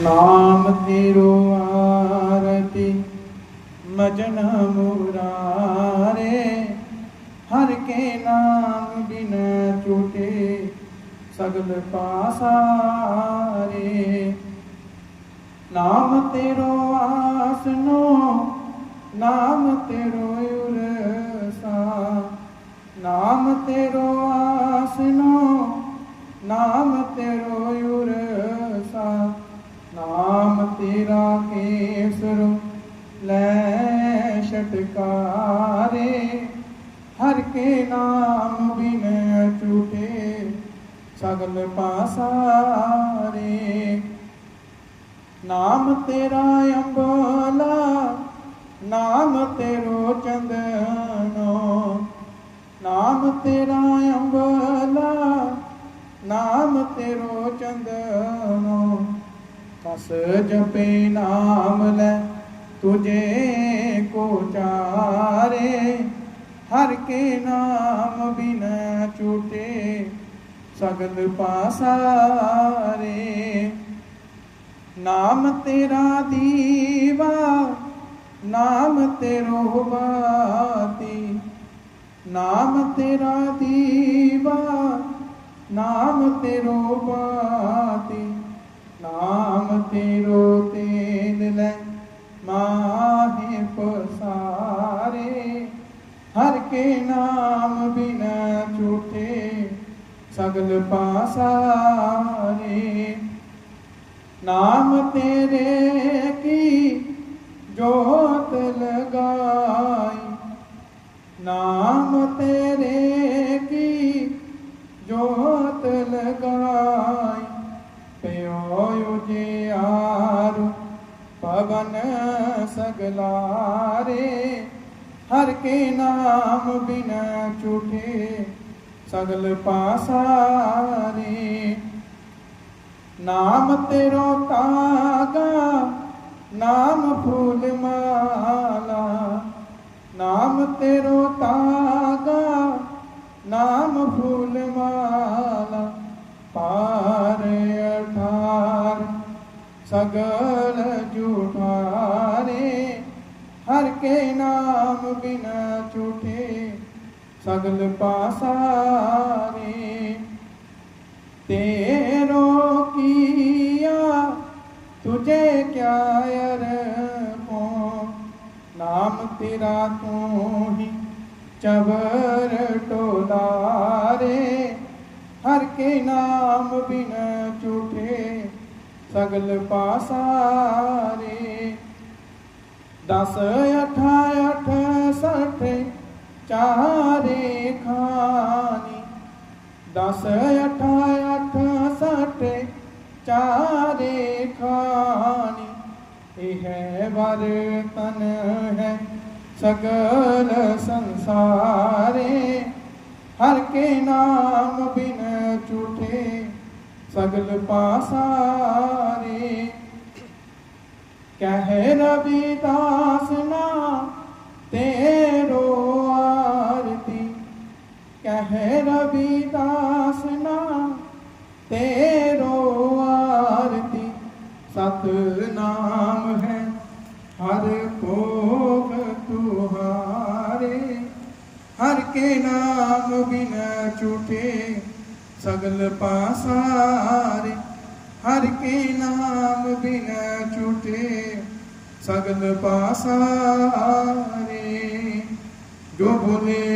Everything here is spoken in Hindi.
नाम तिरु आरती, मजन मुरारे, हर के नाम बिन छूटे, सगल पासारे। नाम तेरो आसनो, नाम तेरो उरसा, नाम तेरो आसनो, नाम तेरो उरसा। ਸਗਲ ਪਾਸਾਰੇ। ਨਾਮ ਤੇਰਾ ਅੰਬਲਾ, ਨਾਮ ਤੇਰੋ ਚੰਦਨੋ। ਨਾਮ ਤੇਰਾ ਅੰਬਲਾ, ਨਾਮ ਤੇਰੋ ਚੰਦਨੋ। ਕਸ ਜਪੇ ਨਾਮ ਲੈ ਤੁਝੇ ਕੋ ਚਾਰੇ, ਹਰ ਕੇ ਨਾਮ ਸਗਲ ਪਾਸਾਰੇ ਨਾਮ ਤੇਰਾ ਦੀਵਾ ਨਾਮ ਤੇਰੋ ਬਾਤੀ ਨਾਮ ਤੇਰਾ ਦੀਵਾ ਨਾਮ ਤੇਰੋ ਬਾਤੀ ਨਾਮ ਤੇਰੋ ਤੇਲ ਲੈ ਮਾਹੇ ਪਸਾਰੇ ਹਰ ਕੇ ਨਾਮ ਬਿਨ ਝੂਠੇ ਸਗਲ ਪਾਸਾਰੇ ਨਾਮ ਤੇਰੇ ਕੀ ਜੋਤ ਲਗਾਈ? ਨਾਮ ਤੇਰੇ ਕੀ ਜੋਤ ਲਗਾਈ? ਪਿਓ ਉਜਿਆਰ ਪਵਨ ਸਗਲਾਰੇ, ਹਰ ਕੇ ਨਾਮ ਬਿਨ ਝੂਠੇ। ਸਗਲ ਪਾਸਾਰੇ ਨਾਮ ਤੇਰੋ ਤਾਗਾ ਨਾਮ ਫੂਲ ਮਾਲਾ ਨਾਮ ਤੇਰੋ ਤਾਗਾ ਨਾਮ ਫੂਲ ਮਾਲਾ ਪਾਰ ਅਠਾਰ ਸਗਲ ਜੁਠਾਰੇ ਹਰ ਕੇ ਨਾਮ ਬਿਨ ਝੂਠੇ सगल पासारे तेरो किया तुझे क्या अरबो नाम तेरा तू ही चबर टोलारे, हर के नाम बिन चूठे सगल पासारे। दस अठ अठ सठ चाह दस, अठ अठ सठ, चार खानी। यह तन है सगल संसारे। हर के नाम बिन झूठे सगल पासारे। कह रविदास ना, तेरे ਸਤ ਨਾਮ ਹੈ, ਹਰ ਭੋਗ ਤੁਹਾਰੇ। ਹਰ ਕੇ ਨਾਮ ਬਿਨ ਝੂਠੇ, ਸਗਲ ਪਾਸਾਰੇ। ਹਰ ਕੇ ਨਾਮ ਬਿਨ ਝੂਠੇ, ਸਗਲ ਪਾਸਾਰੇ। ਜੋ ਬੋਲੇ